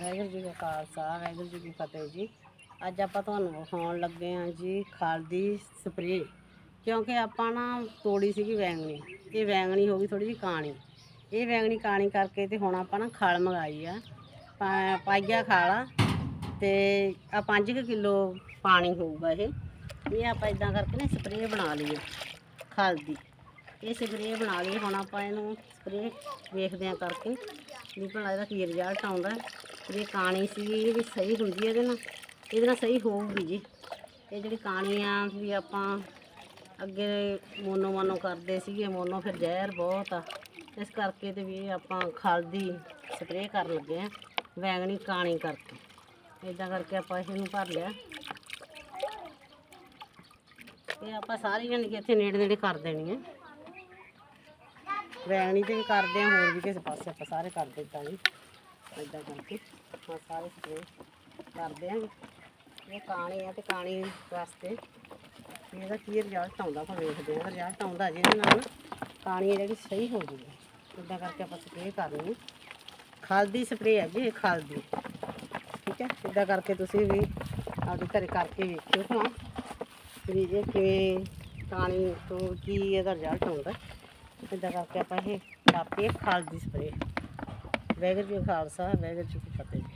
ਵਾਹਿਗੁਰੂ ਜੀ ਕਾ ਖਾਲਸਾ, ਵਾਹਿਗੁਰੂ ਜੀ ਕੀ ਫਤਿਹ ਜੀ। ਅੱਜ ਆਪਾਂ ਤੁਹਾਨੂੰ ਵਿਖਾਉਣ ਲੱਗੇ ਹਾਂ ਜੀ ਖਲ ਸਪਰੇਅ, ਕਿਉਂਕਿ ਆਪਾਂ ਨਾ ਤੋੜੀ ਸੀਗੀ ਵੈਂਗਣੀ ਇਹ ਵੈਂਗਣੀ ਹੋ ਗਈ ਥੋੜੀ ਜਿਹੀ ਕਾਣੀ ਇਹ ਵੈਂਗਣੀ ਕਾਣੀ ਕਰਕੇ ਤੇ ਹੁਣ ਆਪਾਂ ਨਾ ਖਲ ਮੰਗਾਈ ਆ। ਪਾ- ਪਾਈਆ ਖਲ ਆ ਤੇ ਆ 5 ਕਿਲੋ ਪਾਣੀ ਹੋਊਗਾ ਇਹ। ਇਹ ਆਪਾਂ ਇਦਾਂ ਕਰਕੇ ਨਾ ਸਪਰੇਅ ਬਣਾ ਲਈਏ ਆ ਇਹ ਸਪਰੇਅ ਬਣਾ ਲਈ ਹੁਣ ਆਪਾਂ ਇਹਨੂੰ ਸਪਰੇਅ ਵੇਖਦੇ ਆ ਕਰਕੇ। ਵੀ ਭਲਾ ਇਹਦਾ ਕੀ ਰਿਜ਼ਲਟ ਆਉਂਦਾ। ਜੇ ਕਾਣੀ ਸੀ ਇਹ ਵੀ ਸਹੀ ਹੁੰਦੀ ਹੈ ਇਹਦੇ ਨਾਲ। ਇਹਦੇ ਨਾਲ ਸਹੀ ਹੋਊਗੀ ਜੀ। ਇਹ ਜਿਹੜੀ ਕਾਣੀ ਆ ਵੀ ਆਪਾਂ ਅੱਗੇ ਮੋਨੋ ਮਾਨੋ ਕਰਦੇ ਸੀਗੇ, ਮੋਨੋ ਫਿਰ ਜ਼ਹਿਰ ਬਹੁਤ ਆ। ਇਸ ਕਰਕੇ ਤੇ ਵੀ ਇਹ ਆਪਾਂ ਖਲਦੀ ਸਪਰੇਅ ਕਰਨ ਲੱਗੇ ਆ ਵੈਂਗਣੀ ਕਾਣੀ ਕਰਕੇ। ਇਦਾਂ ਕਰਕੇ ਆਪਾਂ ਇਹਨੂੰ ਭਰ ਲਿਆ। ਇਹ ਆਪਾਂ ਸਾਰੀ ਜਾਣੀ ਕਿ ਇੱਥੇ ਨੇੜੇ ਨੇੜੇ ਕਰ ਦੇਣੀ ਹੈ ਵੈਣੀ ਤੇ ਵੀ ਕਰਦੇ ਆ, ਹੋਰ ਵੀ ਕਿਸੇ ਪਾਸੇ ਆਪਾਂ ਸਾਰੇ ਕਰ ਦਿੱਤਾ ਜੀ। ਇਦਾਂ ਕਰਕੇ ਆਪਾਂ ਸਾਰੇ ਸਪਰੇ ਕਰਦੇ ਆ। ਇਹ ਕਾਣੀ ਆ ਤੇ ਕਾਣੀ ਵਾਸਤੇ ਵੀ ਇਹਦਾ ਕੀ ਰਿਜ਼ਲਟ ਆਉਂਦਾ ਆਪਾਂ ਵੇਖਦੇ ਆ। ਰਿਜ਼ਲਟ ਆਉਂਦਾ ਜਿਹਦੇ ਨਾਲ ਕਾਣੀ ਆ ਜਿਹੜੀ ਸਹੀ ਹੋ ਜੂਗੀ ਇਦਾਂ ਕਰਕੇ ਆਪਾਂ ਸਪਰੇ ਕਰਨੀ ਹੈ ਖਲ ਦੀ ਸਪਰੇ ਹੈ ਜੀ ਇਹ ਦੀ। ਠੀਕ ਹੈ? ਇਦਾਂ ਕਰਕੇ ਤੁਸੀਂ ਵੀ ਆਪਦੇ ਘਰੇ ਕਰਕੇ ਵੇਖਿਓ ਤਾਂ ਵੀ ਜੇ ਕਿਵੇਂ ਕਾਣੀ ਤੋਂ ਕੀ ਇਹਦਾ ਰਿਜ਼ਲਟ ਆਉਂਦਾ। ਇਦਾਂ ਕਰਕੇ ਆਪਾਂ ਇਹ ਲਾਪੇ ਖਲ ਦੀ ਸਪਰੇ ਵੈਗਰ ਜੀ ਕਾ ਖਾਲਸਾ ਵੈਗਰ ਜੀ ਕੀ ਫਤਿਹ।